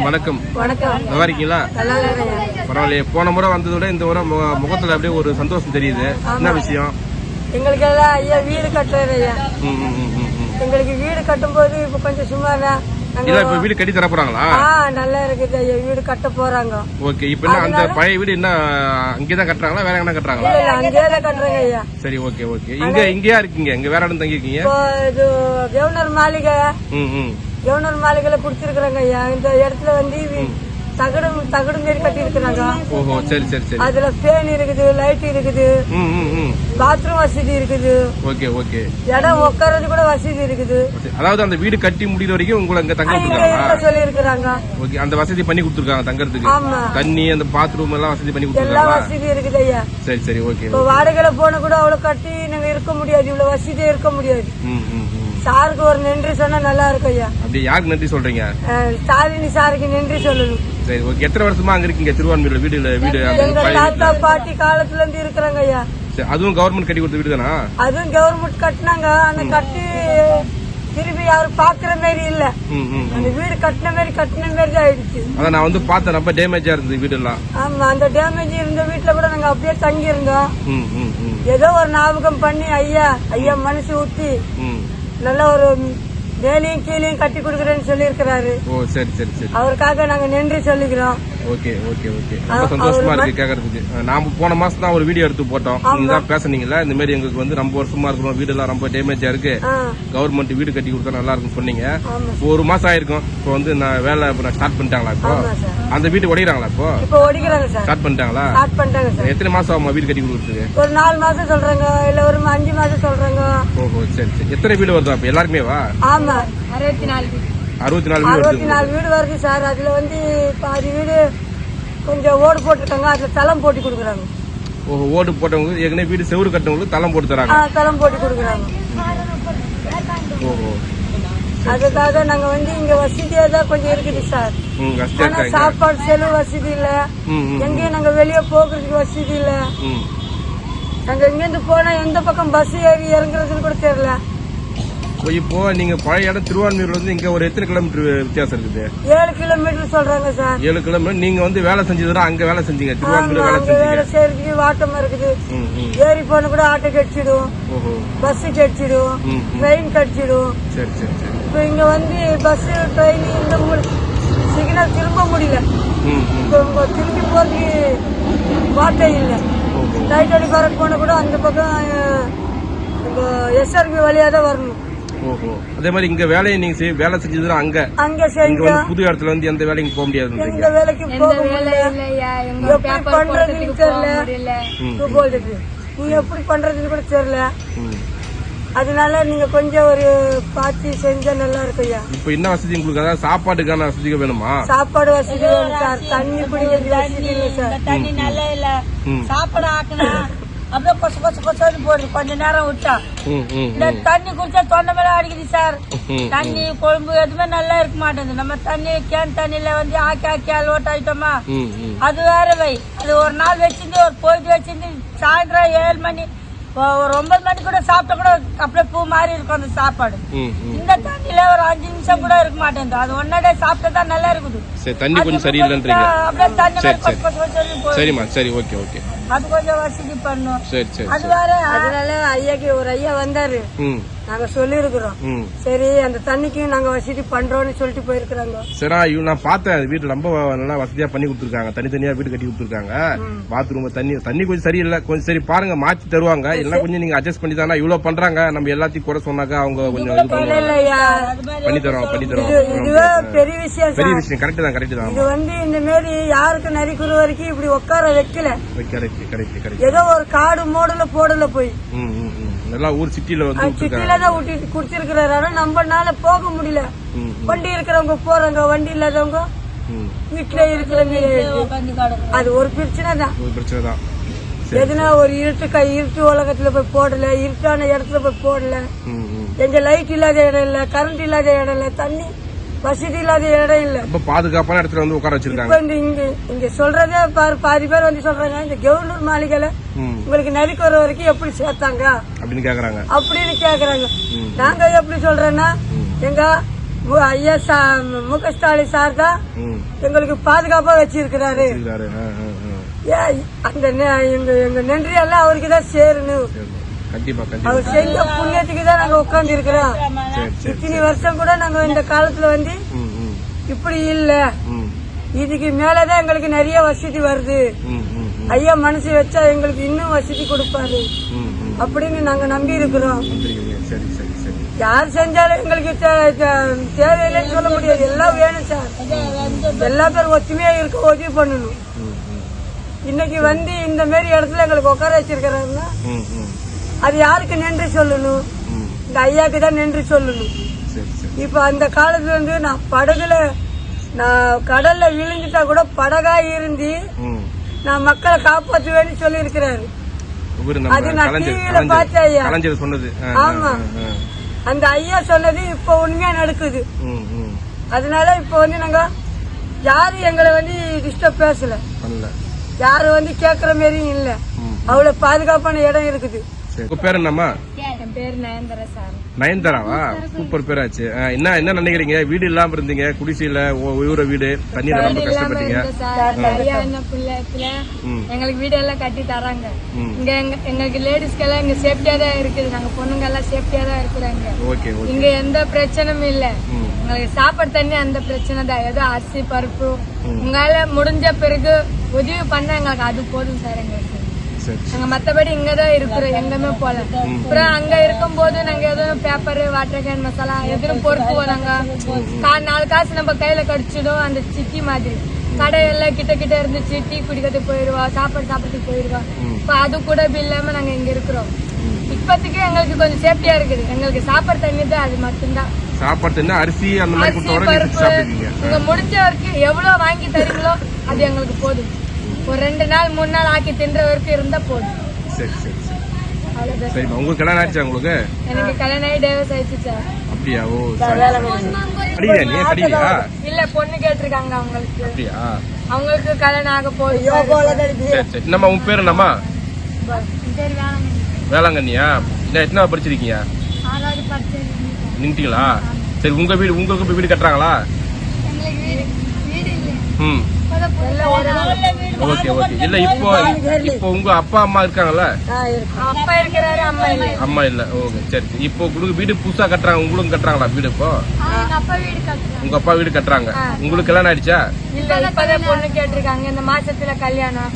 வணக்கம். வணக்கம். நல்லா இருக்கீங்களா? பரவாயில்லையே. போன முறை வந்ததை விட இந்த முறை முக- முகத்துல அப்படியே ஒரு சந்தோஷம் தெரியுது. என்ன விஷயம்? எங்களுக்கு எல்லாம் ஐயா வீடு கட்டுறாரு ஐயா. எங்களுக்கு வீடு கட்டும்போது இப்ப கொஞ்சம் நாங்க இல்ல இப்ப வீடு கட்டி தர போறாங்களா நல்லா இருக்குது ஐயா. வீடு கட்ட போறாங்க. ஓகே இப்ப அந்த பழைய வீடு என்ன அங்கேதான் கட்டுறாங்களா வேற எங்கன்னா கட்டுறாங்களா? அங்கேயே தான் கட்டுறாங்க ஐயா. சரி ஓகே ஓகே. இங்க இங்கேயா இருக்கீங்க? இங்க வேற இடம் தங்கி இருக்கீங்க இது கவர்னர் மாளிகை. ம் ம். கவர்னர் மாளிகையில குடுத்திருக்கிறாங்க ஐயா. இந்த இடத்துல வந்து வி- தகடு தகடு மாரி கட்டி இருக்கிறாங்க ஓஹோ சரி சரி சரி. அதுல ஃபேன் இருக்குது லைட் இருக்குது. பாத்ரூம் வசதி இருக்குது. Okay okay. இடம் உட்கார்றது கூட வசதி இருக்குது. அதாவது அந்த வீடு கட்டி முடிகிற வரைக்கும் உங்களை அங்க தங்க இங்க விட்டுருக்காங்களா இருக்க சொல்லி இருக்கிறாங்க ஓகே அந்த வசதி பண்ணி கொடுத்துருக்காங்க தங்கறதுக்கு. தண்ணி அந்த பாத்ரூம் எல்லாம் வசதி பண்ணி எல்லா கொடுத்துருக்காங்களா? வசதி இருக்குது ஐயா. சரி சரி ஓகே இப்போ வாடகையில போன கூட அவ்வளவு கட்டி நாங்க இருக்க முடியாது. இவ்வளவு வசதியா இருக்க முடியாது. ம் ம். சாருக்கு ஒரு நன்றி சொன்னா நல்லா இருக்கும் ஐயா. அப்படியே யாருக்கு நன்றி சொல்றீங்க? ஸ்டாலினி சாருக்கு நன்றி சொல்லணும். சரி ஓகே. எத்தனை வருஷமா அங்க இருக்கீங்க? திருவான்மையூர்ல வீடுல வீடு அந்த எங்க தாத்தா பாட்டி காலத்துல இருந்து இருக்கிறாங்க ஐயா. அதுவும் கவர்மெண்ட் கட்டி கொடுத்த வீடு தானா அதுவும் கவர்மெண்ட் கட்டினாங்க. ஆனா கட்டி திருப்பி யாரும் பாக்குற மாதிரி இல்ல. அந்த வீடு கட்டின மாதிரி கட்டின மாதிரி தான் ஆயிடுச்சு. அதான் நான் வந்து பார்த்தேன் ரொம்ப டேமேஜா இருந்தது வீடு எல்லாம் ஆமா அந்த டேமேஜ் இருந்த வீட்டுல கூட நாங்க அப்படியே தங்கி இருந்தோம் ஏதோ ஒரு ஞாபகம் பண்ணி ஐயா ஐயா மனசு ஊத்தி நல்ல ஒரு மேலையும் கீழையும் கட்டி கொடுக்குறேன்னு சொல்லியிருக்கிறாரு. ஓ சரி சரி சரி. அவருக்காக நாங்க நன்றி சொல்லிக்கிறோம். Okay okay okay. ரொம்ப சந்தோஷமா இருக்கு கேக்குறதுக்கு. நாம போன மாசம் தான் ஒரு வீடியோ எடுத்து போட்டோம். நீங்க தான் பேசுனீங்கல்ல இந்த மாதிரி எங்களுக்கு வந்து ரொம்ப வருஷமா இருக்கிறோம் வீடு எல்லாம் ரொம்ப டேமேஜா இருக்கு. கவர்மெண்ட் வீடு கட்டி கொடுத்தா நல்லா இருக்கும்னு சொன்னீங்க. இப்போ ஒரு மாசம் ஆயிருக்கும். இப்போ வந்து நான் வேலை இப்போ ஸ்டார்ட் பண்ணிட்டாங்களா இப்போ? அந்த வீடு உடையிறாங்களா இப்போ? இப்போ ஓடிக்கிறாங்க சார். ஸ்டார்ட் பண்ணிட்டாங்களா? ஸ்டார்ட் பண்ணிட்டாங்க சார். எத்தனை மாசம் ஆகுமா வீடு கட்டி கொடுக்குறதுக்கு? ஒரு நாலு மாசம் சொல்றாங்க இல்ல ஒரு அஞ்சு மாசம் சொல்றாங்க. ஓஹோ சரி சரி. எத்தனை வீடு வருதா அப்ப எல்லாருமே வா ஆமா. அறுபத்தி நாலு அறுபத்தி நாலு அறுபத்தி நாலு வீடு வருது சார். அதுல வந்து பாதி வீடு கொஞ்சம் ஓடு போட்டிருக்காங்க. அதுல தளம் போட்டு கொடுக்குறாங்க. ஓஹோ ஓடு போட்டவங்க ஏற்கனவே வீடு செவுரு கட்டவங்களுக்கு தளம் போட்டு தராங்க. தளம் போட்டு கொடுக்குறாங்க. ஓஹோ. அதுக்காக நாங்க வந்து இங்க வசதியா தான் கொஞ்சம் இருக்குது சார். ஆனா சாப்பாடு செலவு வசதி இல்ல. எங்கேயும் நாங்க வெளியே போகிறதுக்கு வசதி இல்ல. நாங்க இங்கிருந்து போனா எந்த பக்கம் பஸ் ஏறி இறங்குறதுன்னு கூட தெரியல. இப்போ நீங்க பழைய இடம் திருவான்மையூர்ல இருந்து இங்க ஒரு எத்தனை கிலோமீட்டர் வித்தியாசம் இருக்குது? ஏழு கிலோமீட்டர் சொல்றாங்க சார். ஏழு கிலோமீட்டர் நீங்க வந்து வேலை செஞ்சதுனா அங்க வேலை செஞ்சீங்க ஆமா, திருவான்மையூர்ல வேலை செஞ்சீங்க. வேலை செய்யறதுக்கு வாட்டமா இருக்குது. ஏறி போன கூட ஆட்டோ கடிச்சிடும். ஓஹோ. பஸ் கடிச்சிடும். ட்ரெயின் கடிச்சிடும். சரி சரி சரி. இப்போ இங்க வந்து பஸ் ட்ரெயின் இந்த சிக்னல் திரும்ப முடியல. திரும்பி போறதுக்கு வாட்டே இல்லை. அடி பறக்க போன கூட அந்த பக்கம் எஸ்ஆர்பி வழியா தான் வரணும். அதே மாதிரி இங்க வேலையை நீங்க செய்ய வேலை செஞ்சதுன்னா அங்க. அங்க இங்க வந்து புது இடத்துல வந்து எந்த வேலைக்கும் போக முடியாதுன்றீங்க எந்த வேலைக்கு போக முடியல. தெரியல. நீங்க எப்படி பண்றதுன்னு கூட தெரியல. ம். அதனால நீங்க கொஞ்சம் ஒரு பார்த்து செஞ்சா நல்லா இருக்கும் ஐயா. இப்போ என்ன வசதி உங்களுக்கு? அதாவது சாப்பாட்டுக்கான வசதிகள் வேணுமா? சாப்பாடு வசதி வேணும் சார். தண்ணி குடிக்கிறது வசதி இல்லை சார். தண்ணி நல்லா இல்ல. ம். சாப்பாடு ஆக்கணும் அப்படியே கொசு கொசு கொசு போடுது. கொஞ்ச நேரம் விட்டா. இந்த தண்ணி குடிச்சா தொண்டை மேல அடிக்குது சார். தண்ணி குழம்பு எதுவுமே நல்லா இருக்க மாட்டேங்குது. நம்ம தண்ணி கேன் தண்ணியில வந்து ஆக்கி ஆக்கி அலோட் ஆயிட்டோமா அது வேற வை. அது ஒரு நாள் வச்சிருந்து ஒரு போயிட்டு வச்சிருந்து சாயந்தரம் ஏழு மணி ஒரு ஒன்பது மணி கூட சாப்பிட்டா கூட அப்படியே பூ மாதிரி இருக்கும் அந்த சாப்பாடு. இந்த தண்ணியில ஒரு அஞ்சு நிமிஷம் கூட இருக்க மாட்டேங்குது அது ஒன்னடே சாப்பிட்டா தான் நல்லா இருக்குது. சரி தண்ணி கொஞ்சம் சரியில்லைன்றீங்க. அப்படியே தண்ணி. சரிம்மா சரி ஓகே ஓகே. அது கொஞ்சம் வசதி பண்ணும். சரி சரி அது சரி. வேற அதனால ஐயாக்கு ஒரு ஐயா வந்தாரு. ம். நாங்க சொல்லியிருக்கிறோம். ம். சரி அந்த தண்ணிக்கு நாங்க வசதி பண்றோம்னு சொல்லிட்டு போயிருக்கிறாங்க. சரி இவ நான் பார்த்தேன் வீடு ரொம்ப நல்லா வசதியா பண்ணி கொடுத்துருக்காங்க. தனித்தனியா வீடு கட்டி கொடுத்துருக்காங்க. பாத்ரூம் தண்ணி தண்ணி கொஞ்சம் சரியில்லை. கொஞ்சம் சரி பாருங்க மாத்தி தருவாங்க. எல்லாம் கொஞ்சம் நீங்க அட்ஜஸ்ட் பண்ணி தானே இவ்வளவு பண்றாங்க. நம்ம எல்லாத்தையும் குறை சொன்னாக்கா அவங்க கொஞ்சம் இது பண்ணுவாங்க. மாதிரி பண்ணி தரோம் பண்ணி இது தரோம் இதுவே பெரிய விஷயம் பெரிய விஷயம். கரெக்ட் தான் கரெக்ட் தான். இது வந்து இந்த மாரி யாருக்கு நரிக்குற வரைக்கும் இப்படி உட்கார வைக்கல. கரெக்ட் கரெக்ட் கரெக்ட் ஏதோ ஒரு காடு மூடல போடல போய். நல்லா ஊர் சிட்டில வந்து சிட்டில தான் ஊட்டி குடிச்சிருக்கிறாரு. ஆனா நம்மனால போக முடியல. வண்டி இருக்கிறவங்க போறாங்க வண்டி இல்லாதவங்க வீட்டுல இருக்கிறவங்க அது ஒரு பிரச்சனை தான். ஒரு பிரச்சனை தான். எதுனா ஒரு இருட்டு கை இருட்டு உலகத்துல போய் போடல இருட்டான இடத்துல போய் போடல. எங்க லைட் இல்லாத இடம் இல்ல கரண்ட் இல்லாத இடம் இல்ல தண்ணி வசதி இல்லாத இடம் இல்ல. ரொம்ப பாதுகாப்பான இடத்துல வந்து உட்கார வச்சிருக்காங்க. இங்க இங்க சொல்றதே பாரு பாதி பேர் வந்து சொல்றாங்க. இந்த கவர்னர் மாளிகையில உங்களுக்கு நரிக்கு வர வரைக்கும் எப்படி சேர்த்தாங்க? அப்படின்னு கேக்குறாங்க. அப்படின்னு கேக்குறாங்க. நாங்க எப்படி சொல்றேன்னா எங்க ஐயா சா- மு க ஸ்டாலின் சார் தான் எங்களுக்கு பாதுகாப்பா வச்சிருக்கிறாரு. அந்த நெ- எங்க எங்க நன்றி எல்லாம் அவருக்கு தான் சேரணும். சரி. கண்டிப்பா கண்டிப்பா. அவர் செஞ்ச புண்ணியத்துக்கு தான் நாங்க உட்கார்ந்து இருக்கிறோம் இத்தனை வருஷம் கூட நாங்க இந்த காலத்துல வந்து இப்படி இல்ல. இதுக்கு மேலதான் எங்களுக்கு நிறைய வசதி வருது. ஐயா மனசு வச்சா எங்களுக்கு இன்னும் வசதி கொடுப்பாரு. அப்படின்னு நாங்க நம்பி இருக்கிறோம். யார் செஞ்சாலும் எங்களுக்கு தேவையில்லைன்னு சொல்ல முடியாது. எல்லாம் வேணும் சார். எல்லா பேரும் ஒத்துமையா இருக்க உதவி பண்ணணும். இன்னைக்கு வந்து இந்த மாதிரி இடத்துல எங்களுக்கு உட்கார வச்சிருக்கிறாருன்னா அது யாருக்கு நன்றி சொல்லணும்? இந்த ஐயாக்கு தான் நன்றி சொல்லணும். இப்ப அந்த காலத்துல வந்து நான் படகுல நான் கடல்ல விழுந்துட்டா கூட படகா இருந்து நான் மக்களை காப்பாற்றுவேன்னு சொல்லி இருக்கிறாரு அது நான் கலைஞர் TV ல பார்த்தேன் ஐயா. சொன்னது. ஆமா. அந்த ஐயா சொன்னது இப்ப உண்மையா நடக்குது. அதனால இப்ப வந்து நாங்க யாரும் எங்களை வந்து டிஸ்டர்ப் பேசல. யாரும் வந்து கேக்குற மாதிரியும் இல்ல. அவ்வளவு பாதுகாப்பான இடம் இருக்குது. உங்க பேர் என்னம்மா? என் பேர் நயன்தரா சார். நயன்தாராவா? சூப்பர் பேராச்சு. என்ன என்ன நினைக்கிறீங்க? வீடு இல்லாம இருந்தீங்க. குடிசையில உயிர வீடு தண்ணியில ரொம்ப கஷ்டப்பட்டீங்க. எங்களுக்கு வீடு எல்லாம் கட்டி தராங்க. இங்க எங்க எங்களுக்கு லேடிஸ்க்கு எல்லாம் இங்க சேஃப்டியா தான் இருக்குது. நாங்க பொண்ணுங்க எல்லாம் சேஃப்டியா தான் இருக்கிறாங்க. Okay okay. இங்க எந்த பிரச்சனையும் இல்ல. ம். எங்களுக்கு சாப்பாடு தண்ணி அந்த பிரச்சனை தான். ஏதோ அரிசி பருப்பு. உங்களால முடிஞ்ச பிறகு உதவி பண்ண எங்களுக்கு அது போதும் சார் எங்களுக்கு. நாங்க மத்தபடி இங்கதான் இருக்கிறோம் எங்கேயுமே போல அப்புறம் அங்க இருக்கும் போது நாங்க எதுவும் பேப்பர் வாட்டர் கேன் மசாலா எதுவும் பொறுக்குவோம் நாங்க நாலு காசு நம்ம கையில கடிச்சிடும் அந்த சிட்டி மாதிரி. கடையெல்லாம் கிட்ட கிட்ட இருந்துச்சு டீ குடிக்கிறதுக்கு போயிருவா சாப்பாடு சாப்பிட்றதுக்கு போயிருவா. இப்ப அது கூட இல்லாம நாங்க இங்க இருக்கிறோம். இப்போதைக்கு எங்களுக்கு கொஞ்சம் சேஃப்டியா இருக்குது. எங்களுக்கு சாப்பாடு தண்ணி தான் அது மட்டும்தான். சாப்பாடு அரிசி அந்த மாதிரி முடிஞ்ச வரைக்கும் எவ்வளவு வாங்கி தரீங்களோ அது எங்களுக்கு போதும். ஒரு ரெண்டு நாள் மூணு நாள் ஆக்கி தின்ற வரைக்கும் இருந்தா போதும். சரி சரி சரி. சரிம்மா உங்களுக்கு கல்யாணம் ஆயிடுச்சா உங்களுக்கு? எனக்கு கல்யாணம் ஆகி டைவர்ஸ் ஆயிடுச்சு சார். அப்படியா? ஓ சரி கடியா நீ? கடியா இல்ல பொண்ணு கேட்டிருக்காங்க அவங்களுக்கு. அப்படியா? அவங்களுக்கு கல்யாணம் ஆக போகுது சரி. சரி என்னம்மா உன் பேர் என்னம்மா? சரி வேளாங்கண்ணியா? என்ன எத்தனை படிச்சிருக்கீங்க? நின்ட்டீங்களா சரி உங்க வீடு உங்களுக்கு வீடு கட்டுறாங்களா? எங்களுக்கு வீடு வீடு இல்லை. ம். Okay okay. இல்ல இப்போ இப்போ உங்க அப்பா அம்மா இருக்காங்கல்ல? அப்பா இருக்கிறாரு அம்மா இல்லை. அம்மா இல்ல. ஓகே சரி. இப்போ உங்களுக்கு வீடு புதுசா கட்டுறாங்க. உங்களுக்கு கட்டுறாங்களா வீடு இப்போ? எங்க அப்பா வீடு கட்டுறாங்க. உங்க அப்பா வீடு கட்டுறாங்க. உங்களுக்கு கல்யாணம் ஆயிடுச்சா? பொண்ணு கேட்டிருக்காங்க. இந்த மாசத்துல கல்யாணம்.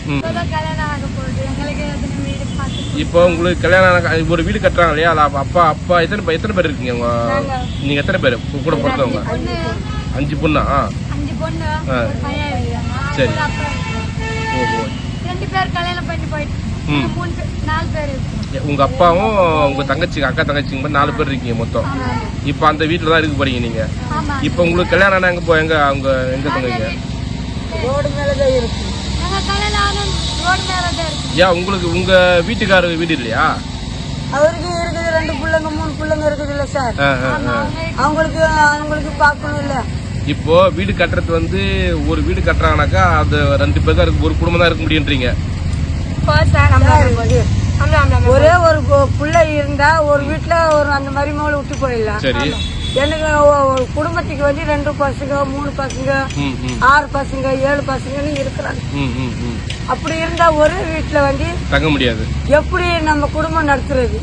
இப்போ உங்களுக்கு கல்யாணம் ஒரு வீடு கட்டுறாங்க இல்லையா? அப்ப- அப்பா அப்பா எத்தனை பேர் எத்தனை பேர் இருக்கீங்க உங்க நீங்க. எத்தனை பேர்? கூட பிறந்தவங்க? அஞ்சு பொண்ணா. ஆ. அஞ்சு பொண்ணு. சரி. ஓஹோ ரெண்டு பேர் கல்யாணம் பண்ணி போயிட்டு மூணு பேர் நாலு பேர் இருக்கு. உங்க அப்பாவும் உங்க தங்கச்சி அக்கா தங்கச்சிங்க மாதிரி நாலு பேர் இருக்கீங்க மொத்தம். இப்போ அந்த வீட்டில் தான் இருக்க போறீங்க நீங்க? இப்போ உங்களுக்கு கல்யாணம் எங்க போ எங்க அவங்க எங்க தங்குவீங்க ரோடு மேலதான் இருக்கு. நாங்க கல்யாணம் ஆன ரோடு மேல தான் இருக்கு. ஏன் உங்களுக்கு உங்க வீட்டுக்காரர் வீடு இல்லையா? அவருக்கு இருக்குது ரெண்டு பிள்ளைங்க மூணு பிள்ளைங்க இருக்குது இல்ல சார். ஆ, ஆ, ஆ. அவங்களுக்கு அவங்களுக்கு பார்க்கணும் இல்ல. இப்போ வீடு கட்டுறது வந்து ஒரு வீடு கட்டுறாங்கனாக்கா அது ரெண்டு பேர் தான் இருக்கு ஒரு குடும்பம் தான் இருக்க முடியுன்றீங்க. ஒரே ஒரு பிள்ளை இருந்தா ஒரு வீட்டுல ஒரு அந்த மாதிரி மகளை விட்டு போயிடலாம். சரி. எனக்கு குடும்பத்துக்கு வந்து ரெண்டு பசங்க மூணு பசங்க ஆறு பசங்க ஏழு பசங்கன்னு இருக்கிறாங்க. அப்படி இருந்தா ஒரே வீட்டுல வந்து தங்க முடியாது. எப்படி நம்ம குடும்பம் நடத்துறது?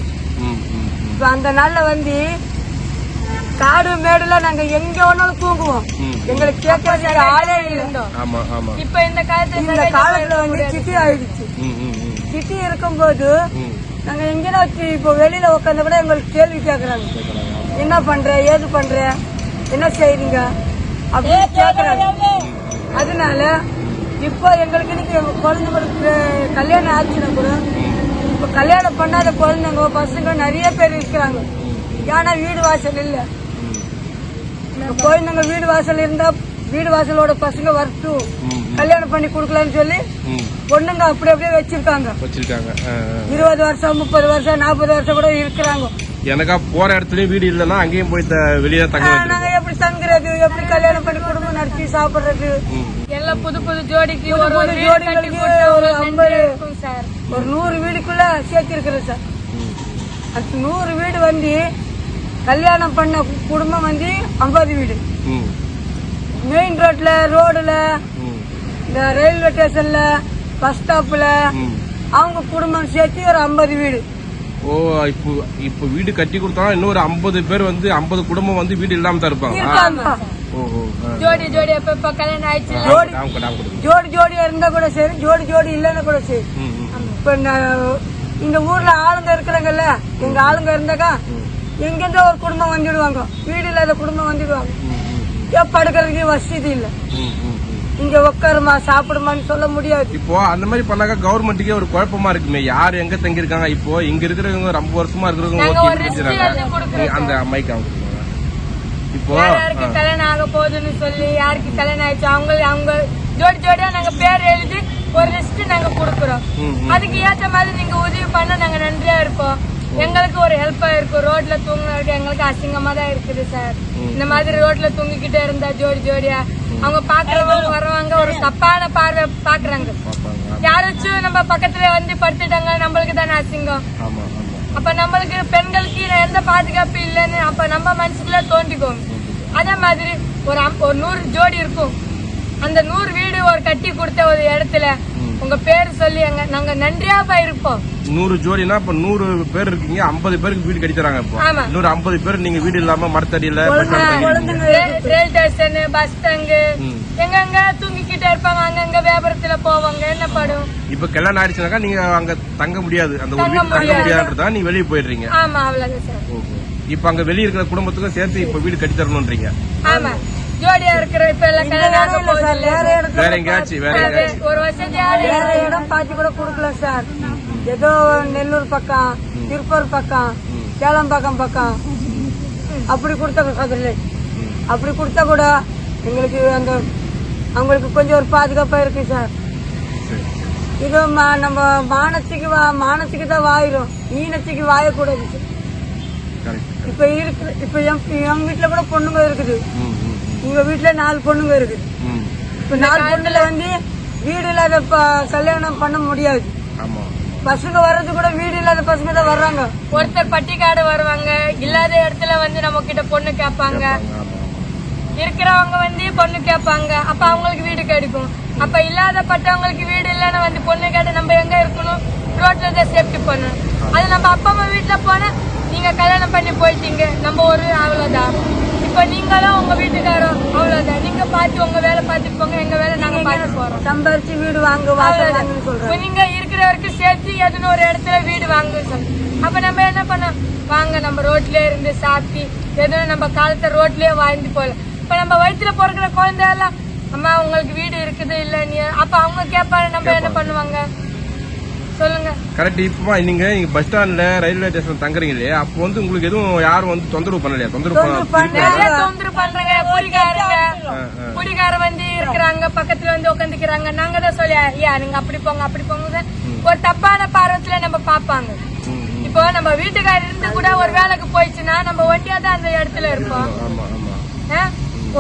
அந்த நாள்ல வந்து காடு மேடுல நாங்க எங்க வேணாலும் தூங்குவோம். எங்களுக்கு கேட்கறதுக்கு ஆளே இல்லை. ஆமா ஆமா. இப்ப இந்த காலத்துல இந்த காலத்துல வந்து கிட்டி ஆயிடுச்சு. கிட்டி இருக்கும்போது நாங்க எங்கேயாச்சும் இப்போ வெளியில உட்காந்து கூட எங்களுக்கு கேள்வி கேக்குறாங்க. என்ன பண்ற? ஏது பண்ற? என்ன செய்றீங்க? அப்படின்னு கேக்குறாங்க. அதனால இப்போ எங்களுக்கு இன்னைக்கு எங்க குழந்தைங்களுக்கு கல்யாணம் ஆச்சுன்னா கூட இப்போ கல்யாணம் பண்ணாத குழந்தைங்க பசங்க நிறைய பேர் இருக்கிறாங்க. ஏன்னா வீடு வாசல் இல்ல. குழந்தைங்க வீடு வாசல் இருந்தா வீடு வாசலோட பசங்க வரட்டும். கல்யாணம் பண்ணி கொடுக்கலாம்னு சொல்லி பொண்ணுங்க அப்படி அப்படியே வச்சிருக்காங்க. வச்சிருக்காங்க. இருபது வருஷம் முப்பது வருஷம் நாற்பது வருஷம் கூட இருக்கிறாங்க. எனக்கா போற இடத்துலயும் வீடு இல்லைன்னா அங்கேயும் போய் வெளியே தங்க நாங்க எப்படி தங்குறது? எப்படி கல்யாணம் பண்ணி குடும்பம் நடத்தி சாப்பிடுறது? எல்லாம் புது புது ஜோடிக்கு ஒரு ஒரு ஜோடிகளுக்கு ஒரு ஐம்பது சார். ஒரு நூறு வீடுக்குள்ள சேர்த்து இருக்கிறது சார். ம். அந்த நூறு வீடு வந்து கல்யாணம் பண்ண குடும்பம் வந்து ஐம்பது வீடு. ம். மெயின் ரோட்ல ரோடுல ம். இந்த ரயில்வே ஸ்டேஷன்ல பஸ் ஸ்டாப்ல ம். அவங்க குடும்பம் சேர்த்து ஒரு ஐம்பது வீடு. ஓ இப்போ இப்போ வீடு கட்டி கொடுத்தா இன்னொரு ஐம்பது பேர் வந்து ஐம்பது குடும்பம் வந்து வீடு இல்லாம தான் இருப்பாங்க. ஜோடி ஜோடி எப்ப இப்ப கல்யாணம் ஆயிடுச்சு ஜோடி ஜோடி ஜோடியா இருந்தா கூட சரி ஜோடி ஜோடி இல்லைன்னா கூட சரி. இப்ப நான் இந்த ஊர்ல ஆளுங்க இருக்கிறாங்கல்ல எங்க ஆளுங்க இருந்தாக்கா எங்கிருந்தோ ஒரு குடும்பம் வந்துடுவாங்க. வீடு இல்லாத குடும்பம் வந்துடுவாங்க. ஏன் படுக்கிறதுக்கு வசதி இல்ல. இங்க உட்காருமா சாப்பிடுமான்னு சொல்ல முடியாது. இப்போ அந்த மாதிரி பண்ணாக்கா கவர்மெண்ட்டுக்கே ஒரு குழப்பமா இருக்குமே. யார் எங்க தங்கி இருக்காங்க இப்போ இங்க இருக்கிறவங்க ரொம்ப வருஷமா இருக்கிறவங்க அந்த மைக் அவங்க. இப்போ யார் யாருக்கு கல்யாணம் ஆக போகுதுன்னு சொல்லி யாருக்கு கல்யாணம் ஆயிடுச்சு அவங்க அவங்க ஜோடி ஜோடியா நாங்க பேர் எழுதி ஒரு லிஸ்ட் நாங்க கொடுக்குறோம். அதுக்கு ஏத்த மாதிரி நீங்க உதவி பண்ணா நாங்க நன்றியா இருப்போம். எங்களுக்கு ஒரு ஹெல்ப்பா இருக்கும் ரோட்ல தூங்குறதுக்கு எங்களுக்கு அசிங்கமா தான் இருக்குது சார் இந்த மாதிரி ரோட்ல தூங்கிக்கிட்டே இருந்தா ஜோடி ஜோடியா அவங்க பாக்குறவங்க வரவங்க ஒரு தப்பான பார்வை பாக்குறாங்க. யாராச்சும் நம்ம பக்கத்துல வந்து படுத்துட்டாங்க நம்மளுக்கு தானே அசிங்கம். அப்ப நம்மளுக்கு பெண்களுக்கு எந்த பாதுகாப்பு இல்லைன்னு அப்ப நம்ம மனசுக்குள்ள தோண்டிக்கும். அதே மாதிரி ஒரு அம்- ஒரு நூறு ஜோடி இருக்கும். அந்த நூறு வீடு ஒரு கட்டி கொடுத்த ஒரு இடத்துல உங்க பேர் சொல்லி நாங்க நன்றியாப்பா இருப்போம். நூறு ஜோடினா இப்ப நூறு பேர் இருக்கீங்க ஐம்பது பேருக்கு வீடு கட்டி தராங்க இப்போ. இன்னொரு ஐம்பது பேர் நீங்க வீடு இல்லாம மரத்தடியில ரயில் ஸ்டேஷன் பஸ் ஸ்டாண்டு. எங்கெங்க தூங்கிக்கிட்டே இருப்பாங்க அங்கங்க வியாபாரத்துல போவாங்க என்ன படும்? இப்ப கல்யாணம் ஆயிடுச்சுனாக்கா நீங்க அங்க தங்க முடியாது. அந்த ஒரு வீடு தங்க முடியாது. முடியாதுன்றதா நீங்க வெளியே போயிடுறீங்க. ஆமா அவ்வளவுதான் சார். இப்ப அங்க வெளிய இருக்கிற குடும்பத்துக்கும் சேர்த்து இப்ப வீடு கட்டி தரணும்ன்றீங்க ஆமா. ஜோடியா இருக்கிற இப்ப எல்லாம் கல்யாணம் வேற எங்கேயாச்சும் வேற எங்கேயாச்சும். ஒரு வசதியான வேற இடம் பார்த்து கூட கொடுக்கல சார். ஏதோ நெல்லூர் பக்கம் திருப்பூர் பக்கம் சேலம்பாக்கம் பக்கம். அப்படி கொடுத்தாங்க சதுரில் அப்படி கொடுத்தா கூட எங்களுக்கு அந்த அவங்களுக்கு கொஞ்சம் ஒரு பாதுகாப்பா இருக்கு சார். இது மா- நம்ம மானத்துக்கு வா மானத்துக்கு தான் வாயிரும். ஈனத்துக்கு வாயக்கூடாது. இப்ப இருக்கு இப்ப என் எங்க வீட்டுல கூட பொண்ணுங்க இருக்குது. உங்க வீட்டுல நாலு பொண்ணுங்க இருக்குது. இப்ப நாலு பொண்ணுல வந்து வீடு இல்லாத ப- கல்யாணம் பண்ண முடியாது. ஆமா பசங்க வர்றது கூட வீடு இல்லாத பசங்க தான் வர்றாங்க. ஒருத்தர் பட்டிக்காடு வருவாங்க இல்லாத இடத்துல வந்து நம்ம கிட்ட பொண்ணு கேட்பாங்க. இருக்கிறவங்க வந்து பொண்ணு கேட்பாங்க அப்ப அவங்களுக்கு வீடு கிடைக்கும். அப்ப இல்லாத பட்டவங்களுக்கு வீடு இல்லைன்னா வந்து பொண்ணு கேட்டு நம்ம எங்க இருக்கணும்? ரோட்ல தான் சேஃப்டி பண்ணணும். அது நம்ம அப்பா அம்மா வீட்டுல போனா நீங்க கல்யாணம் பண்ணி போயிட்டீங்க. நம்ம ஒரு அவ்வளவுதான். இப்ப நீங்களும் உங்க வீட்டுக்காரரும் அவ்வளவுதான். நீங்க பார்த்து உங்க வேலை பார்த்துட்டு போங்க எங்க வேலை நாங்க பார்த்து போறோம். சம்பாரிச்சு வீடு வாங்க வாங்கன்னு இப்ப நீங்க இருக்கிற வரைக்கும் சேர்த்து எதுன்னு ஒரு இடத்துல வீடு வாங்க சொல்லு. அப்ப நம்ம என்ன பண்ணோம் வாங்க நம்ம ரோட்லயே இருந்து சாப்பிட்டு எதுவும் நம்ம காலத்தை ரோட்லயே வாழ்ந்து போல இப்ப நம்ம வயிற்றுல பிறக்கிற குழந்தை எல்லாம் அம்மா உங்களுக்கு வீடு இருக்குது இல்ல நீ அப்ப அவங்க கேட்பாரு நம்ம என்ன பண்ணுவாங்க? சொல்லுங்க. கரெக்ட் இப்போ நீங்க இங்க பஸ் ஸ்டாண்ட்ல ரயில்வே ஸ்டேஷன் தங்குறீங்க இல்லையா? அப்போ வந்து உங்களுக்கு எதுவும் யாரும் வந்து தொந்தரவு பண்ணலையா? தொந்தரவு தொந்தரவு பண்றாங்க. குடிகாரங்க குடிகார வந்து இருக்கிறாங்க. பக்கத்துல வந்து உட்காந்துக்கிறாங்க நாங்க தான் சொல்லி ஐயா நீங்க அப்படி போங்க அப்படி போங்க ஒரு தப்பான பார்வத்துல நம்ம பாப்பாங்க. இப்போ நம்ம வீட்டுக்காரர் இருந்து கூட ஒரு வேலைக்கு போயிடுச்சுன்னா நம்ம ஒண்டியா தான் அந்த இடத்துல இருப்போம். ஆமா ஆமா ஆ?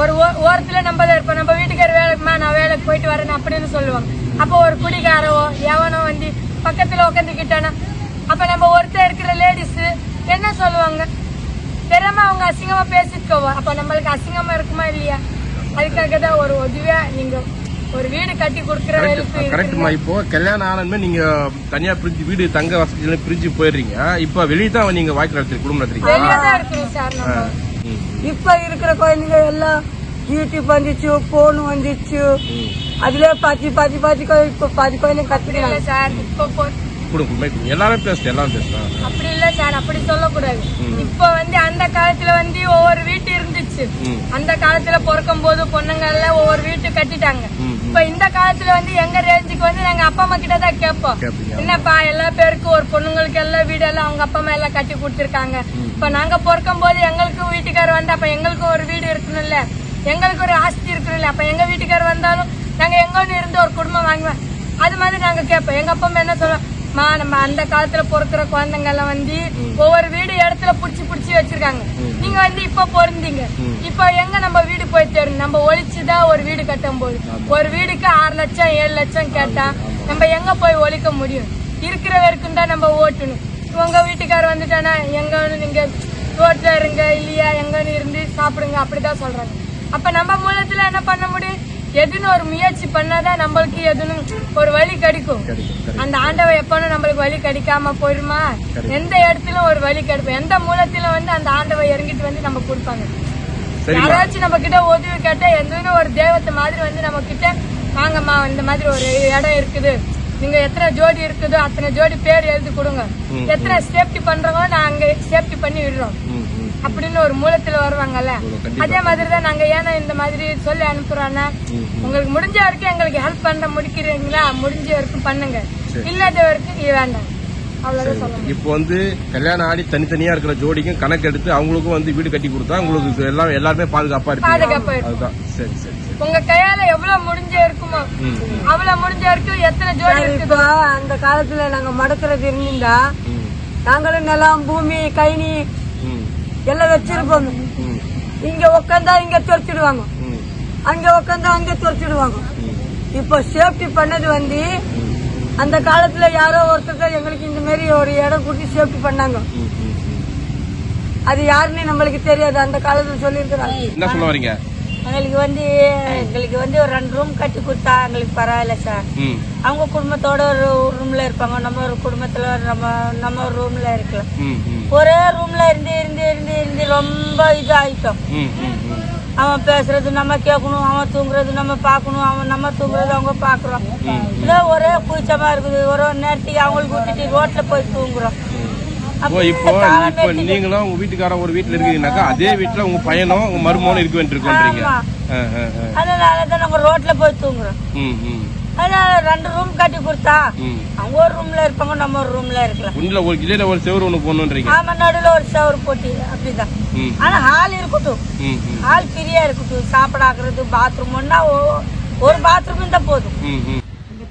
ஒரு ஓரத்துல நம்ம தான் இருப்போம். நம்ம வீட்டுக்காரர் வேலைக்குமா? நான் வேலைக்கு போயிட்டு வரேன் அப்படின்னு சொல்லுவாங்க. அப்போ ஒரு குடிகாரவோ எவனோ வந்து பக்கத்துல உட்காந்துக்கிட்டானா அப்ப நம்ம ஒருத்தர் இருக்கிற லேடிஸ் என்ன சொல்லுவாங்க? தெரியாம அவங்க அசிங்கமா பேசிட்டு போவோம் அப்ப நம்மளுக்கு அசிங்கமா இருக்குமா இல்லையா? அதுக்காக தான் ஒரு உதவியா நீங்க ஒரு வீடு கட்டி கொடுக்குற கரெக்ட்மா இப்போ கல்யாணம் ஆனதுமே நீங்க தனியா பிரிஞ்சு வீடு தங்க வசதியில பிரிஞ்சு போயிடுறீங்க. இப்போ வெளியே தான் நீங்க வாய்க்கு நடத்தி குடும்பம் நடத்துறீங்க. இப்ப இருக்கிற குழந்தைங்க எல்லாம் யூடியூப் வந்துச்சு போன் வந்துச்சு. அதுல பாத்தி பாத்தி பாத்தி கொ- இப்ப பாதி கத்துக்கிறாங்க இல்ல சார் இப்போ. எல்லாரும் பேசுது எல்லாரும் பேசுறேன் அப்படி இல்ல சார் அப்படி சொல்லக்கூடாது. இப்ப வந்து அந்த காலத்துல வந்து ஒவ்வொரு வீட்டு இருந்துச்சு. அந்த காலத்துல பிறக்கும் போது பொண்ணுங்க எல்லாம் ஒவ்வொரு வீட்டு கட்டிட்டாங்க. இப்ப இந்த காலத்துல வந்து எங்க ரேஞ்சுக்கு வந்து நாங்க அப்பா அம்மா கிட்ட தான் கேட்போம். என்னப்பா எல்லா பேருக்கும் ஒரு பொண்ணுங்களுக்கு எல்லாம் வீடு எல்லாம் அவங்க அப்பா அம்மா எல்லாம் கட்டி கொடுத்திருக்காங்க. இப்ப நாங்க பிறக்கும் போது எங்களுக்கும் வீட்டுக்காரர் வந்து அப்ப எங்களுக்கும் ஒரு வீடு இருக்கணும்ல. எங்களுக்கு ஒரு ஆஸ்தி இருக்கணும்ல. அப்ப எங்க வீட்டுக்காரர் வந்தாலும் நாங்க எங்கன்னு இருந்து ஒரு குடும்பம் வாங்குவேன் அது மாதிரி நாங்க கேட்போம் எங்க அப்பா அம்மா என்ன சொல்லுவோம் மா நம்ம அந்த காலத்துல பிறக்கிற குழந்தைங்க எல்லாம் வந்து ஒவ்வொரு வீடு இடத்துல புடிச்சு புடிச்சு வச்சிருக்காங்க. நீங்க வந்து இப்ப பொருந்தீங்க. இப்ப எங்க நம்ம வீடு போய் தேடும் நம்ம ஒழிச்சுதான் ஒரு வீடு கட்டும் போது ஒரு வீடுக்கு ஆறு லட்சம் ஏழு லட்சம் கேட்டா நம்ம எங்க போய் ஒழிக்க முடியும்? இருக்கிற வரைக்கும் தான் நம்ம ஓட்டணும். உங்க வீட்டுக்காரர் வந்துட்டானா எங்க நீங்க ரோட்ல இருங்க இல்லையா? எங்கன்னு இருந்து சாப்பிடுங்க அப்படிதான் சொல்றாங்க. அப்ப நம்ம மூலத்துல என்ன பண்ண முடியும்? எதுன்னு ஒரு முயற்சி பண்ணாதான் நம்மளுக்கு எதுன்னு ஒரு வழி கிடைக்கும். அந்த ஆண்டவன் எப்பனும் நம்மளுக்கு வழி கிடைக்காம போயிருமா எந்த இடத்துல ஒரு வழி கிடைக்கும். எந்த மூலத்துல வந்து அந்த ஆண்டவன் இறங்கிட்டு வந்து நம்ம கொடுப்பாங்க. யாராச்சும் நம்ம கிட்ட உதவி கேட்டா எதுன்னு ஒரு தெய்வத்தை மாதிரி வந்து நம்ம கிட்ட வாங்கம்மா இந்த மாதிரி ஒரு இடம் இருக்குது. நீங்க எத்தனை ஜோடி இருக்குதோ அத்தனை ஜோடி பேர் எழுதி கொடுங்க. எத்தனை சேஃப்டி பண்றவங்க நாங்க சேஃப்டி பண்ணி விடுறோம். அப்படின்னு ஒரு மூலத்துல வருவாங்கல்ல. அதே மாதிரி தான் நாங்க ஏன்னா இந்த மாதிரி சொல்லி அனுப்புறோன்னா உங்களுக்கு முடிஞ்ச வரைக்கும் எங்களுக்கு ஹெல்ப் பண்ண முடிக்கிறீங்களா? முடிஞ்ச வரைக்கும் பண்ணுங்க. இல்லாத வரைக்கும் இது வேண்டாம். இப்போ வந்து கல்யாணம் ஆடி தனித்தனியா இருக்கிற ஜோடிக்கும் கணக்கு எடுத்து அவங்களுக்கும் வந்து வீடு கட்டி கொடுத்தா உங்களுக்கு எல்லாம் எல்லாருமே பாதுகாப்பா இருக்கும். அதுதான். சரி சரி சரி. உங்க கையால எவ்வளவு முடிஞ்ச இருக்குமோ அவ்வளவு முடிஞ்ச வரைக்கும் எத்தனை ஜோடி இப்போ அந்த காலத்துல நாங்க மடக்கிறது இருந்திருந்தா ம் நாங்களும் நிலம் பூமி கைனி எல்லாம் வச்சிருப்போம் ம் இங்க உட்காந்தா இங்க துரத்திடுவாங்க. அங்க உட்காந்தா அங்க துரத்திடுவாங்க. இப்போ சேஃப்டி பண்ணது வந்து அந்த காலத்துல யாரோ ஒருத்தர் எங்களுக்கு இந்த மாதிரி ஒரு இடம் கொடுத்து சேஃப்டி பண்ணாங்க. அது யாருன்னு நம்மளுக்கு தெரியாது. அந்த காலத்துல சொல்லியிருக்கிறாங்க. என்ன சொல்ல வரீங்க? எங்களுக்கு வந்து எங்களுக்கு வந்து ஒரு ரெண்டு ரூம் கட்டி கொடுத்தா எங்களுக்கு பரவாயில்ல சார் அவங்க குடும்பத்தோட ஒரு ரூம்ல இருப்பாங்க. நம்ம ஒரு குடும்பத்துல நம்ம நம்ம ஒரு ரூம்ல இருக்கலாம். ஒரே ரூம்ல இருந்து இருந்து இருந்து இருந்து ரொம்ப இது ஆயிட்டோம் அவன் பேசுறது நம்ம கேட்கணும் அவன் தூங்குறது நம்ம பார்க்கணும் அவன் நம்ம தூங்குறது அவங்க பாக்குறோம் இதோ ஒரே கூச்சமா இருக்குது ஒரு ஒரு நேரத்துக்கு அவங்களுக்கு விட்டுட்டு ரோட்ல போய் தூங்குறோம். இப்போ இப்போ நீங்களும் உங்க வீட்டுக்காரன் ஒரு வீட்டுல இருக்கீங்கன்னாக்கா அதே வீட்டுல உங்க பையனும் உங்க மருமகனும் இருக்க வேண்டியிருக்கோன்றீங்க. அதனாலதான் நாங்க ரோட்ல போய் தூங்குறோம். ரெண்டு ரூம் கட்டி கொடுத்தா அவங்க ஒரு ரூம்ல இருப்பாங்க நம்ம ஒரு ரூம்ல இருக்கலாம். உள்ள ஒரு இடையில ஒரு செவரு ஒண்ணு போடணுன்றீங்க. ஆமா நடுவுல ஒரு சவர் போட்டி அப்படிதான். ஆனா ஹால் இருக்கட்டும். ஹால் ஃப்ரீயா இருக்கட்டும். சாப்பிடாக்குறது பாத்ரூம் ஒன்னா ஒரு பாத்ரூம் இருந்தா போதும்.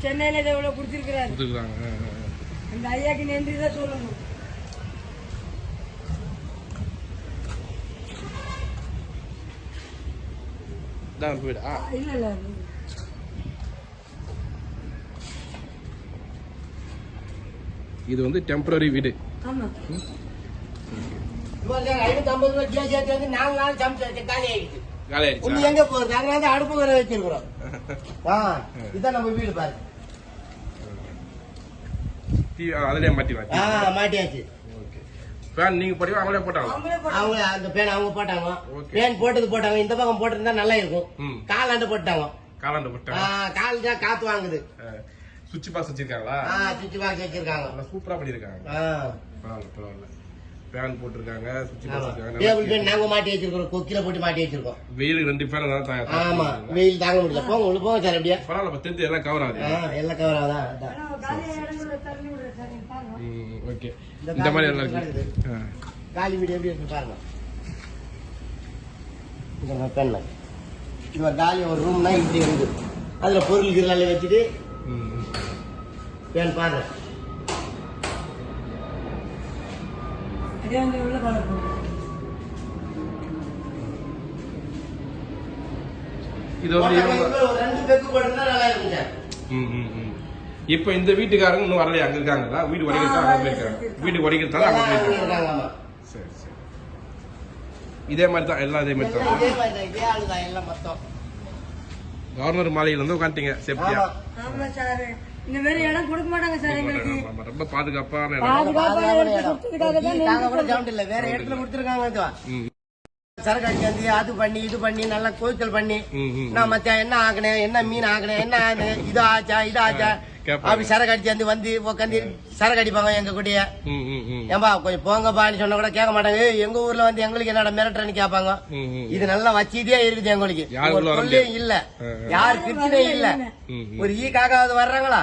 சென்னையில ஆ, ஆ. அந்த ஐயாக்கு நன்றி தான் சொல்லணும் இல்ல இல்ல. இது வந்து டெம்பரரி வீடு. எங்க போறது? அதனால தான் அடுப்பு வர வச்சிருக்கிறோம். இதான் நம்ம வீடு பாரு. அதுலயே மாட்டி மாட்டி ஆ மாட்டியாச்சு. ஓகே. ஃபேன் நீங்க போடுவீங்க அவங்களே போட்டாங்க. அவங்க அந்த பேன் அவங்க போட்டாங்க. Okay. பேன் போட்டது போட்டாங்க. இந்த பக்கம் போட்டிருந்தா நல்லா இருக்கும். காலாண்டு போட்டாங்க. காலாண்டு போட்டாங்க. கால் தான் காத்து வாங்குது. சுவிட்ச் பாஸ் வச்சிருக்காங்களா? ஆ சுவிட்ச் பாக்ஸ் வச்சிருக்காங்க. நல்லா சூப்பரா பண்ணிருக்காங்க. ஆ. பரவாயில்ல பரவாயில்ல. ஃபேன் போட்டிருக்காங்க சுவிட்ச் பாஸ் ஆமா. வச்சிருக்காங்க டேபிள் பேன் நாங்க மாட்டி வச்சிருக்கிறோம். கொக்கில போட்டு மாட்டி வச்சிருக்கோம். வெயிலுக்கு ரெண்டு ஃபேன் தான் தாங்க ஆமா வெயில் தாங்க முடியல. போங்க உள்ள போங்க சார் அப்படியே. பரவாயில்ல தெரிஞ்சு எல்லாம் கவர் ஆகுது. ஆ, எல்லாம் கவர் ஆகுதா? ஓகே. இந்த மாதிரி வீடு இருக்கு. ஆ. காலி வீடு எப்படி இருக்கு பாருங்க. இது ஒரு காலி ஒரு ரூம்னா இப்படி இருந்து. அதுல பொருள் கிருளால வச்சுட்டு. ம், ம். இப்ப இந்த வீட்டுக்காரங்க இன்னும் வரலையா? அங்க இருக்காங்களா? வீடு உடைக்கிறதா அங்க போயிருக்காங்க. வீடு உடைக்கிறதால அங்க போயிருக்காங்க. சரி சரி. இதே மாதிரி தான் எல்லாம் இதே மாதிரி தான். கவர்னர் மாளிகையில வந்து உட்காந்துட்டீங்க. சேஃப்டியா? இந்த மாதிரி இடம் கொடுக்க மாட்டாங்க சார் எங்களுக்கு. ரொம்ப பாதுகாப்பான இடம். பாதுகாப்பான இடத்தை கொடுத்ததுக்காக தான் நாங்க கூட கவுண்ட் இல்ல. வேற இடத்துல கொடுத்துருக்காங்க சரக்கு அடிச்சு அது பண்ணி இது பண்ணி நல்லா கோய்ச்சல் பண்ணி. நான் மச்சான் என்ன ஆகணும் என்ன மீன் ஆகணும் என்ன ஆகுது இது ஆச்சா இது ஆச்சா. அப்படி சரக்கு அடிச்சு வந்து உட்காந்து சரக்கு அடிப்பாங்க எங்க கூடயே. ம், ம், ம். ஏன்பா கொஞ்சம் போங்கப்பான்னு சொன்னா கூட கேட்க மாட்டாங்க. எங்க ஊர்ல வந்து எங்களுக்கு என்னடா மிரட்டுறன்னு கேட்பாங்க. இது நல்லா வச்சிட்டே இருக்குது எங்களுக்கு. ஒரு வர தொல்லையும் இல்ல. யார் பிரச்சனையும் இல்ல. ஒரு ஈ காக்காவது வர்றாங்களா?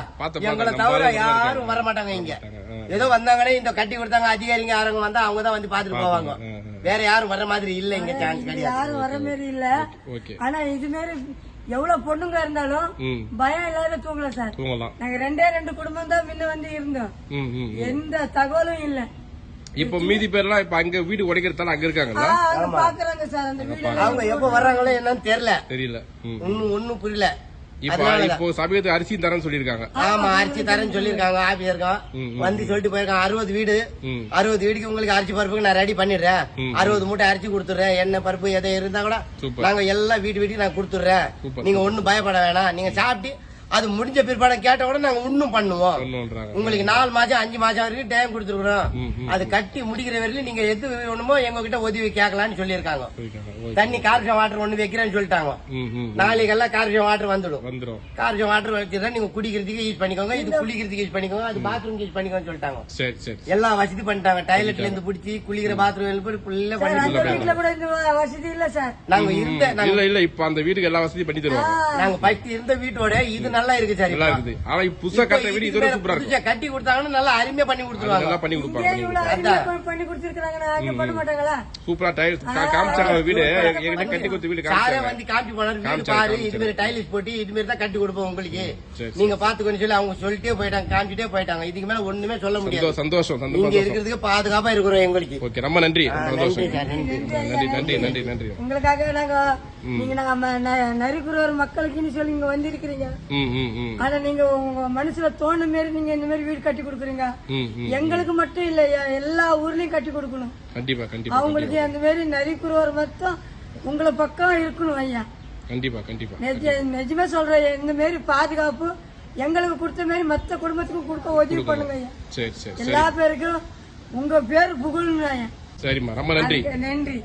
எங்களை தவிர யாரும். வர மாட்டாங்க இங்க. ஏதோ வந்தாங்களே இந்த கட்டி கொடுத்தாங்க அதிகாரிங்க யாருங்க வந்தா அவங்க தான் வந்து பாத்துட்டு போவாங்க. வேற யாரும் வர்ற மாதிரி இல்ல இங்க சான்ஸ் கிடையாது. யாரும் வர மாதிரி இல்ல. ஓகே. ஆனா இது மாதிரி எவ்வளவு பொண்ணுங்க இருந்தாலும் பயம் இல்லாத தூங்கலாம் சார். நாங்க ரெண்டே ரெண்டு குடும்பம் தான் முன்ன வந்து இருந்தோம். ம், ம், ம். எந்த தகவலும் இல்ல. இப்ப மீதி பேர்லாம் இப்ப அங்க வீடு உடைக்கிறதால அங்க அங்க பாக்குறாங்க சார் அந்த வீடு அவங்க எப்ப வர்றாங்களோ என்னன்னு தெரியல. தெரியல. ஒன்னும் ஒன்னும் புரியல. இப்போ. இப்போ சமீபத்துக்கு அரிசி தரேன்னு சொல்லியிருக்காங்க ஆமா அரிசி தரேன்னு சொல்லிருக்காங்க ஆபீசருக்கும் ம், ம். வந்து சொல்லிட்டு போயிருக்காங்க அறுபது வீடு. அறுபது வீடுக்கு உங்களுக்கு அரிசி பருப்புக்கு நான் ரெடி பண்ணிடுறேன். அறுபது மூட்டை அரிசி கொடுத்துறேன் எண்ணெய் பருப்பு எதை இருந்தா கூட. நாங்க எல்லா வீட்டு வீட்டுக்கு நான் கொடுத்துடுறேன் சூப்பர். நீங்க ஒண்ணும் பயப்பட வேணாம் நீங்க சாப்பிட்டு அது முடிஞ்ச பிற்பாடு கேட்ட கூட நாங்க இன்னும் பண்ணுவோம். உங்களுக்கு நாலு மாசம் அஞ்சு மாசம் வரைக்கும் டைம் கொடுத்துருக்குறோம். அது கட்டி முடிக்கிற வரையிலும் நீங்க எது வேணுமோ எங்க கிட்ட உதவி கேட்கலாம்னு சொல்லியிருக்காங்க. தண்ணி கார்ஷம் வாட்டர் ஒண்ணு வைக்கிறேன்னு சொல்லிட்டாங்க. ம், ம். நாளைக்கெல்லாம் கார்ஷம் வாட்டர் வந்துடும். வந்துரும். கார்ஷம் வாட்டர் வச்சுதான் நீங்க குடிக்கிறதுக்கு யூஸ் பண்ணிக்கோங்க இது குளிக்கிறதுக்கு யூஸ் பண்ணிக்கோங்க அது பாத்ரூம் யூஸ் பண்ணிக்கோன்னு சொல்லிட்டாங்க. சரி சரி. எல்லா வசதி பண்ணிட்டாங்க. டாய்லெட்ல இருந்து பிடிச்சி குளிக்கிற பாத்ரூம் ஃபுல்லா வசதி இல்ல சார். நாங்க இருந்த இல்ல இல்ல இப்ப அந்த வீட்டுக்கு எல்லா வசதியும் பண்ணி தருவாங்க நாங்க ஃபர்ஸ்ட் இருந்த வீட்டோட இது நல்லா இருக்கு சார் நல்லா. இருக்குது. ஆனா புதுசா கட்டுற வீடு இதோட சூப்பரா இருக்கும். புதுசா கட்டி கொடுத்தாங்கன்னா நல்லா அருமையா பண்ணி கொடுத்துருவாங்க. நல்லா பண்ணி கொடுப்பாங்க பண்ணி மாட்டாங்களா? சூப்பரா டைல் காமிச்சாங்க ஒரு வீடு. எங்கிட்ட கட்டி கொடுத்த வீடு சாரே காமிச்சாங்க. வந்து காப்பி போனாரு. வீடு பாரு. இது மாதிரி டைலிஸ் போட்டு இது மாதிரி தான் கட்டி கொடுப்போம் உங்களுக்கு. நீங்க பாத்துக்கோன்னு சொல்லி அவங்க சொல்லிட்டே போயிட்டாங்க காமிச்சிட்டே போயிட்டாங்க. இதுக்கு மேல ஒண்ணுமே சொல்ல முடியாது. சந்தோஷம் சந்தோஷம். இங்க சந்தோஷம் இருக்கிறதுக்கு பாதுகாப்பா இருக்கிறோம் எங்களுக்கு. ஓகே ரொம்ப நன்றி சந்தோஷம். நன்றி. நன்றி நன்றி. நன்றி உங்களுக்காக நாங்க நீங்க நாங்க நரிக்குறவர் மக்களுக்குன்னு சொல்லி இங்க வந்திருக்கிறீங்க. ஆனா நீங்க உங்க மனசுல தோணு மாரி நீங்க இந்த மாதிரி வீடு கட்டி கொடுக்குறீங்க. எங்களுக்கு மட்டும் இல்ல எ- எல்லா ஊர்லயும் கட்டி கொடுக்கணும். கண்டிப்பா கண்டிப்பா அவங்களுக்கு அந்த மாதிரி நரிக்குறவர் மட்டும் உங்களை பக்கம் இருக்கணும் ஐயா. கண்டிப்பா கண்டிப்பா. நிஜ நிஜமே சொல்றேன் இந்த மாதிரி பாதுகாப்பு எங்களுக்கு கொடுத்த மாதிரி மத்த குடும்பத்துக்கும் கொடுக்க உதவி பண்ணுங்க ஐயா. சரி சரி சரி. எல்லா பேருக்கும் உங்க பேர் புகழணும் ஐயா. சரிம்மா ரொம்ப நன்றி. நன்றி.